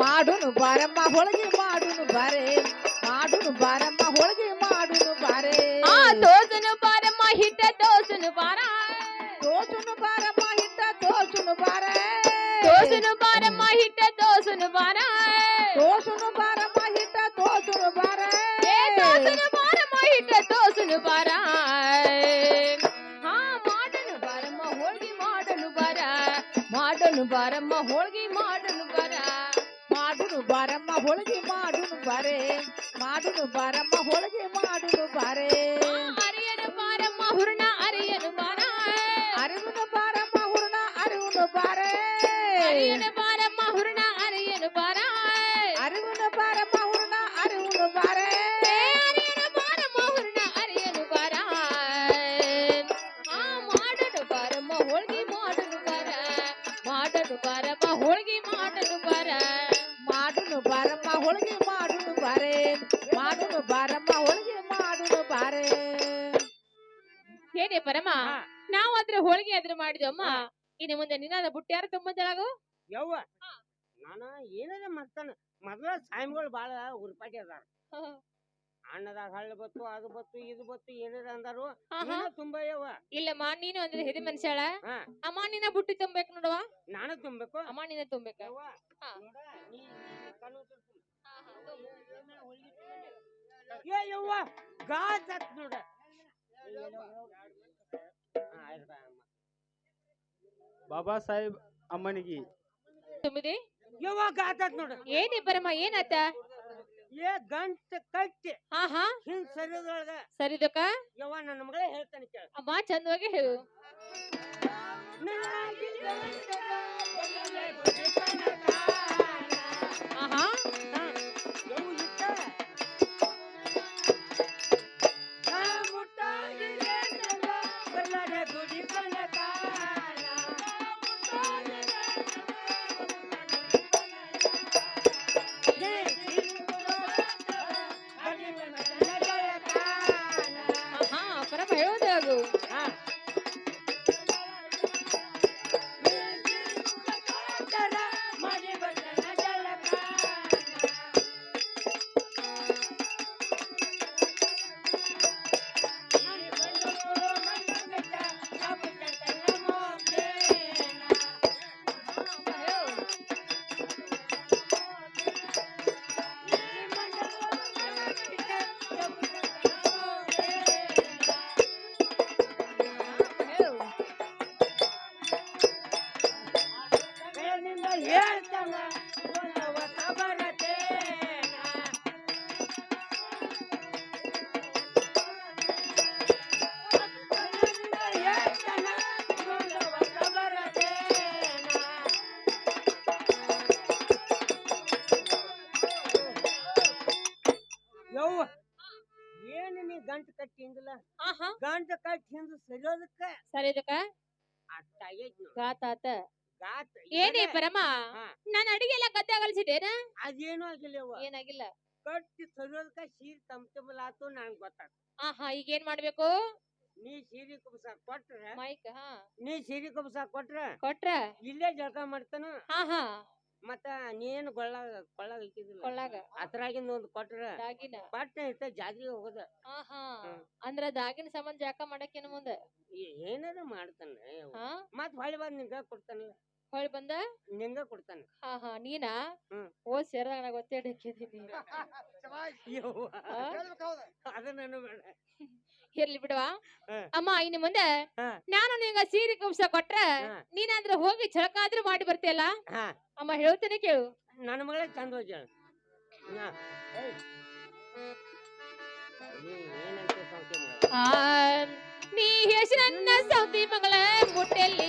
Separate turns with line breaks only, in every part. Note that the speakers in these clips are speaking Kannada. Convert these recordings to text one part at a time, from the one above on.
ಮಾಡುನು ಬಾರಮ್ಮ ಹೋಳಿಗೆ ಮಾಡುನು ಬಾರೆ
ದೋಸನು ಬಾರ
ದೋಸುನು ಬಾರಮ್ಮ ಹಿಟ್ಟ ದೋಸುನು ಬಾರ
ದೋಸನು ಬಾರಮ್ಮ ಹಿಟ್ಟ ದೋಸನು ಬಾರ
ದೋಸುನು ಬಾರಮ್ಮ ಹಿಟ್ಟ ದೋಸುನು ಬಾರ
ಏ ದೋಸನು ಬಾರಮ್ಮ ಹಿಟ್ಟ ದೋಸನು ಬಾರ ಹಾ ಮಾಡಲು ಬಾರಮ್ಮ ಹೋಳ್ಗಿ ಮಾಡಲು ಬಾರ ಮಾಡಲು ಬಾರಮ್ಮ ಹೋಳ್ಗಿ ಮಾಡಲು ಬಾರ
ಮಾಡುನು ಬಾರಮ್ಮ ಹೋಳಿಗೆ ಮಾಡುನು ಬಾರೆ ಮಾಡುನು ಬಾರಮ್ಮ ಹೋಳಿಗೆ ಮಾಡುನು ಬಾರೆ.
ಏ ಅರಿಯನು ಬಾರಮ್ಮ ಹುರ್ಣ ಅರಿಯನು ಬಾರ. ಆ ಮಾಡಲು ಬಾರಮ್ಮ ಹೋಳ್ಗಿ
ಮಾಡುನು ಬಾರೆ. ಮಾಡುನು ಬಾರಮ್ಮ ಹೋಳಿಗೆ ಮಾಡುನು ಬಾರೆ.
ಹೇಳಿ ಪರಮ. ನಾವು ಅದ್ರ ಹೋಳಿಗೆ ಅದ್ರ ಮಾಡಿದ್ವಮ್ಮ? ಇನ್ನು ಮುಂದೆ ನಿನ್ನ ಬುಟ್ಟಿ ಯಾರು ತುಂಬಂದಳಾಗು
ಯವ್ವ ನಾನು ಏನಾರ ಮಾಡ್ತಾನ. ಮೊದ್ಲ ಸಾಯಿಮ್ಗಳು ಬಾಳ ಉರ್ಪಾಟಿ ಅದಾರ ಅಣ್ಣದಾಗ ಹಳ್ಳ ಬತ್ತು ಅದು ಬತ್ತು ಇದು ಬತ್ತು ಏನಾರ ಅಂದಾರು. ನೀನು ತುಂಬ ಯವ್ವ?
ಇಲ್ಲಮ್ಮ ನೀನು ಅಂದ್ರೆ ಹೆದಿ ಮನುಷ್ಯಳ?
ಹಾ.
ಅಮ್ಮ ನಿನ್ನ ಬುಟ್ಟಿ ತುಂಬಬೇಕು ನೋಡವ
ನಾನು ತುಂಬಬೇಕು?
ಅಮ್ಮ ನಿನ್ನ ತುಂಬಬೇಕ?
ಯವ್ವ
ಹಾ.
ನೋಡ ನೀ ನೀ ಕಣ್ಣು ತುರ್ಸು. ಏ ಯವ್ವ ಗಾಜ್ ನೋಡ.
ಬಾಬಾ ಸಾಹೇಬ್ ಅಮ್ಮನಿಗೆ.
ತುಂಬಿದೆ?
ನೋಡ.
ಏನಿ ಬರಮ್ಮ ಏನಾತ
ಏ ಗಂಟ ಕಟ್ಟಿ.
ಹಾ ಹಾ.
ಹಿಂದ್ ಸರಿದೊಳಗ.
ಸರಿದಕ್ಕ?
ಯವ್ವ ನನ್ನ ಮಗಳೇ ಹೇಳ್ತಾನೆ ಕೇಳ.
ಅಮ್ಮ ಚಂದವಾಗಿ ಹೇಳು. ಆಹಾ.
ಹೇಳ್ತಾನ ಯವ್ವ ಏನು ನೀ ಗಂಟು ಕಟ್ಟಿ ಹಿಂದಿಲ್ಲ
ಆಹಾ
ಗಂಟು ಕಟ್ಟಿ ಹಿಂದ ಸರಿಯೋದಕ್ಕ?
ಸರಿದಕ್ಕ
ಅಷ್ಟಾಗೈತಿ ನೋಡು.
ಗಾತಾತ
ಗಾತ್
ಏನೇ ಪರಮ
ಹಾ.
ನಾನು ಅಡಿಗೆ ಎಲ್ಲ ಗದ್ದೆ ಅಗಲ್ಸಿದ್ದೇನ
ಅದೇನು ಆಗಿಲ್ಲ
ಏನಾಗಿಲ್ಲ?
ಕಟ್ಟಿ ಸರಿಯೋದಕ್ಕ ಸೀರೆ ತಮ್ತಮಲ್ ಆತು ನಂಗೆ ಗೊತ್ತಾಗ
ಆಹಾ ಈಗ ಏನ್ ಮಾಡ್ಬೇಕು?
ನೀ ಸೀರೆ ಕುಬ್ಸ ಕೊಟ್ರ?
ಮೈಕ್ ಹಾ.
ನೀ ಸೀರೆ ಕುಬ್ಸ ಕೊಟ್ರ?
ಕೊಟ್ರ?
ಇಲ್ಲೇ ಜಳಕ ಮಾಡ್ತಾನ?
ಹಾ ಹಾ.
ಮತ್ತ ನೀನು ಕೊಳ್ಳಾಗ ಕೊಳ್ಳಾಗ ಇಕ್ಕಿದಿಲ್ಲ
ಕೊಳ್ಳಾಗ.
ಅದ್ರಾಗಿಂದ ಒಂದು ಕೊಟ್ರ
ದಾಗಿನ.
ಪಟ್ಟ ಇರ್ತ ಜಾತ್ರೆಗೆ ಹೋಗೋದ.
ಆಹಾ. ಅಂದ್ರ ದಾಗಿನ ಸಂಬಂಧ ಜಾಕ ಮಾಡಕ್ಕೇನ ಮುಂದ?
ಏನಾರ ಮಾಡ್ತಾನ.
ಹಾ?
ಮತ್ ಹೊಳಿ ಬಂದ್ ನಿಂಗ ಕೊಡ್ತಾನಲ್ಲ.
ಹೊಳ್ಳಿ ಬಂದ?
ನಿಂಗ ಕೊಡ್ತಾನ.
ಹಾ ಹಾ ನೀನಾ. ಓ ಸೇರ್ದಾಗ ನಾ ಗೊತ್ತೇ ಡಕ್ಕಿದೀನಿ
ಯವ್ವ.
ಹಾ?
ಅದನ್ನ ಬೇಡ
ಇರ್ಲಿ ಬಿಡವಾ
ಹಾ.
ಅಮ್ಮ ಇನ್ನು ಮುಂದೆ
ಹಾ.
ನಾನು ನಿಂಗ ಸೀರೆ ಕುಬ್ಸ ಕೊಟ್ರ
ಹಾ.
ನೀನಾದ್ರ ಹೋಗಿ ಛಳಕಾದ್ರೂ ಮಾಡಿ ಬರ್ತೀಯಲ್ಲ
ಹಾ
ಅಮ್ಮ ಹೇಳ್ತೇನೆ ಕೇಳು
ನನ್ನ ಮಗಳೇ ಚಂದ ಹೋಗ್ಯಾಳ ನಾ ಏಯ್. ನೀ ಏನಂತ ಸೌಖ್ಯ ಮಗಳ
ಆ, ನೀ ಹೆಸರನ್ನ ಸೌತಿ ಮಗಳ ಮುಟ್ಟೆಲ್ಲಿ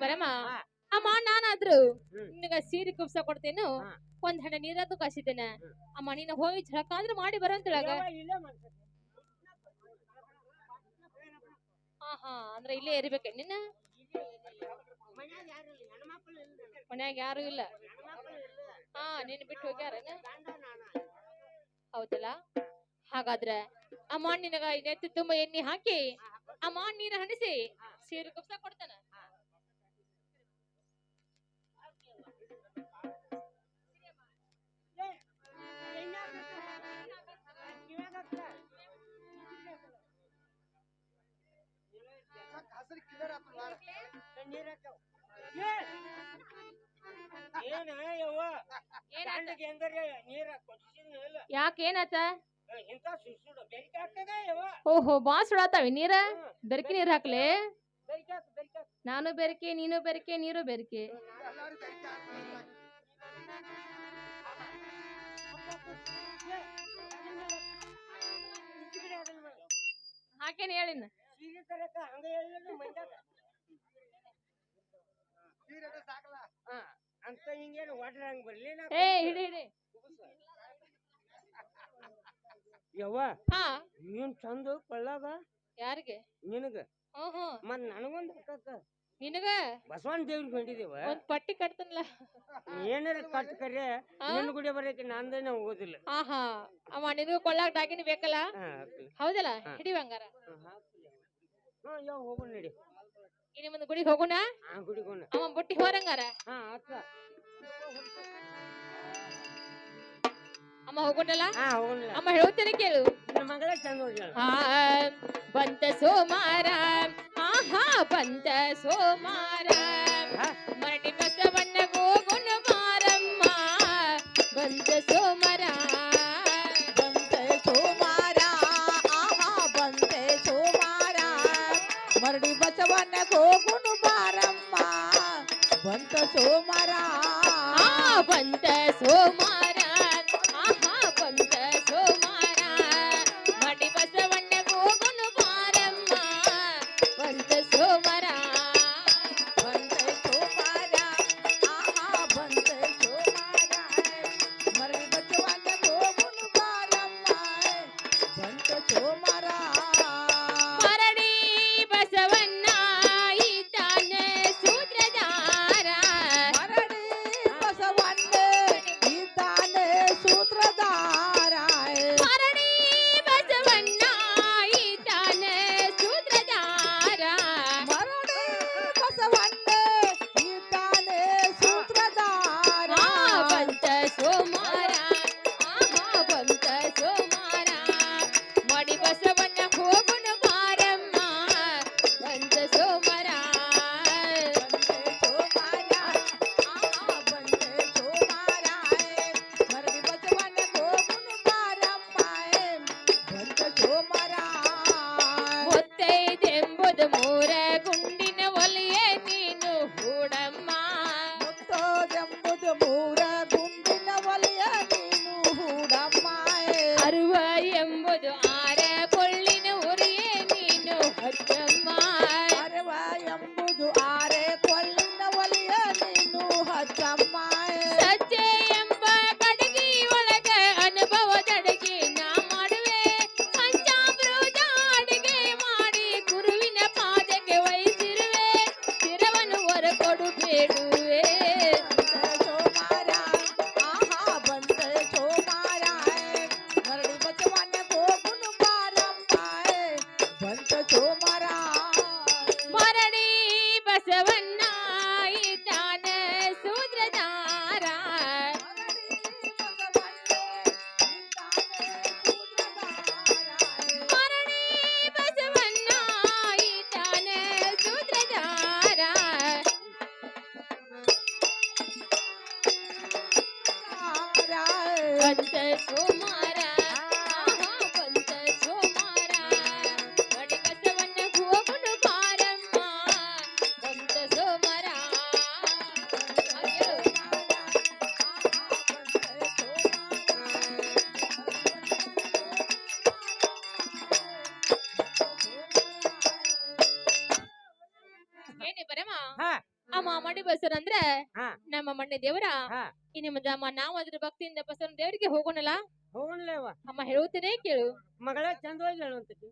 ಪರಮ
ಹಾ.
ಅಮ್ಮ ನಾನಾದ್ರು. ನಿನಗ ಸೀರೆ ಕುಪ್ಸ ಕೊಡ್ತೇನು. ಒಂದ್ ಹಣ ನೀರದ್ದು ಕಾಸಿದ್ದೇನೆ. ಅಮ್ಮ ನೀನು ಹೋಗಿ ಝಳಕ ಆದ್ರೂ ಮಾಡಿ ಬರಂತಳಾಗ ಹಾ ಹಾ ಅಂದ್ರೆ ಇಲ್ಲೇ ಇರ್ಬೇಕ ನಿನ್ನ
ಮನ್ಯಾಗ ಯಾರು ಇಲ್ಲ.
ಹಾ ನೀನ್ ಬಿಟ್ಟು
ಹೋಗ್ಯಾರ
ಹೌದಲ್ಲ ಹಾಗಾದ್ರೆ ಅಮ್ಮ ನಿನಗ ನೆತ್ತಿ ತುಂಬ ಎಣ್ಣೆ ಹಾಕಿ ಅಮ್ಮ ನೀರು ಹಣಿಸಿ ಸೀರೆ ಕುಪ್ಸ ಕೊಡ್ತಾನ
ಗಂಡಗೆ ಎಂದರೆ ನೀರ ಕೊಡ್ಸಿದ್ನ ಇಲ್ಲ
ಯಾಕೆ
ಇಂಥ ಸುಸುಡು ಬೆರಿಕೆ ಆಗ್ತದ ಯವ್ವ
ಓಹೋ ಬಾ ಸುಡಾತಾವಿ ನೀರ? ಬೆರಕಿ ನೀರ್ ಹಾಕ್ಲೆ?
ಬೆರಿಕೆ ಹಾಕು ಬೆರಿಕೆ ಹಾಕು.
ನಾನು ಬೆರಕೆ ನೀನು ಬೆರಕೆ ನೀರು ಬೆರಕೆ. ಹಾಕೇನ್ ಹೇಳಿನ
ಸೀರೆ ತರಕ ಹಂಗ ಹೇಳಿದ್ರು ಮಂಡ್ಯಾಗ ಹಾ. ಅಂತ ಹಿಂಗೇನು ಒಡ್ರ ಹಂಗ ಬರ್ಲಿ? ನಾ
ಏ ಹಿಡಿ ಹಿಡಿ.
ಯವ್ವ
ಹಾ.
ಏನ್ ಚಂದ ಕೊಳ್ಳಾಗ?
ಯಾರಿಗೆ?
ನಿನಗ?
ಹ್ಮ್ ಹ್ಮ್.
ಮತ್ ನನಗೊಂದ್ ಹಾಕಕ್ಕ?
ನಿನಗ?
ಬಸವನ್ ದೇವ್ರಿಗೆ ಹೊಂಟಿದೇವ?
ಒಂದ್ ಪಟ್ಟಿ ಕಟ್ತನಲ್ಲ.
ಏನಾರ ಕಟ್ ಕರೆ? ನಿನ್ನ ಗುಡಿ ಬರಕ್ಕೆ ನಂದೇನ ಹೋಗೋದಿಲ್ಲ
ಹಾ ಹಾ ಅಮ್ಮ ನಿನಗೂ ಕೊಳ್ಳಾಗ ಡಾಕಿನಿ ಬೇಕಲ್ಲ. ಹೌದಲ್ಲ?
ಹಾ.
ಹಿಡಿ ಬಂಗಾರ.
ಹಾ, ಹಾಕ್ಲಿ. ಹಾ ಯಾವ ಹೋಗೋಣ ನಡಿ.
ಇನ್ನು ಮುಂದೆ ಗುಡಿಗೆ ಹೋಗೋಣ
ಹಾ ಗುಡಿಗೋಣ
ಅಮ್ಮ ಬುಟ್ಟಿ ಹೋರಂಗಾರ
ಹಾ ಆತ
ಅಮ್ಮ ಹೋಗೋಣಲ್ಲ
ಹಾ ಹೋಗೋಣ
ಅಮ್ಮ ಹೇಳ್ತೇನೆ ಕೇಳು
ನನ್ನ ಮಗಳ ಚಂದ ನೋಡ್ಯಾಳ
ಆ ಬಂತ ಸೋಮಾರ ಆಹಾ ಬಂತ ಸೋಮಾರ
ಹಾ?
ಮರಡಿ ಬಸವಣ್ಣ ಗೋಗುಣ ಮಾರಮ್ಮ ಬಂತ ಸೋಮರ ಮಣ್ಣೆ ದೇವರ?
ಈ
ಇನ್ನು ಮದಮ್ಮ ನಾವು ಅದ್ರ ಭಕ್ತಿಯಿಂದ ಬಸವನ ದೇವರಿಗೆ ಹೋಗೋಣಲ್ಲ
ಹೋಗೋಣ
ಅಮ್ಮ ಹೇಳುತ್ತೇನೆ ಕೇಳು.
ಮಗಳ ಚಂದವಾಗಿ ಹೇಳುವಂತತಿ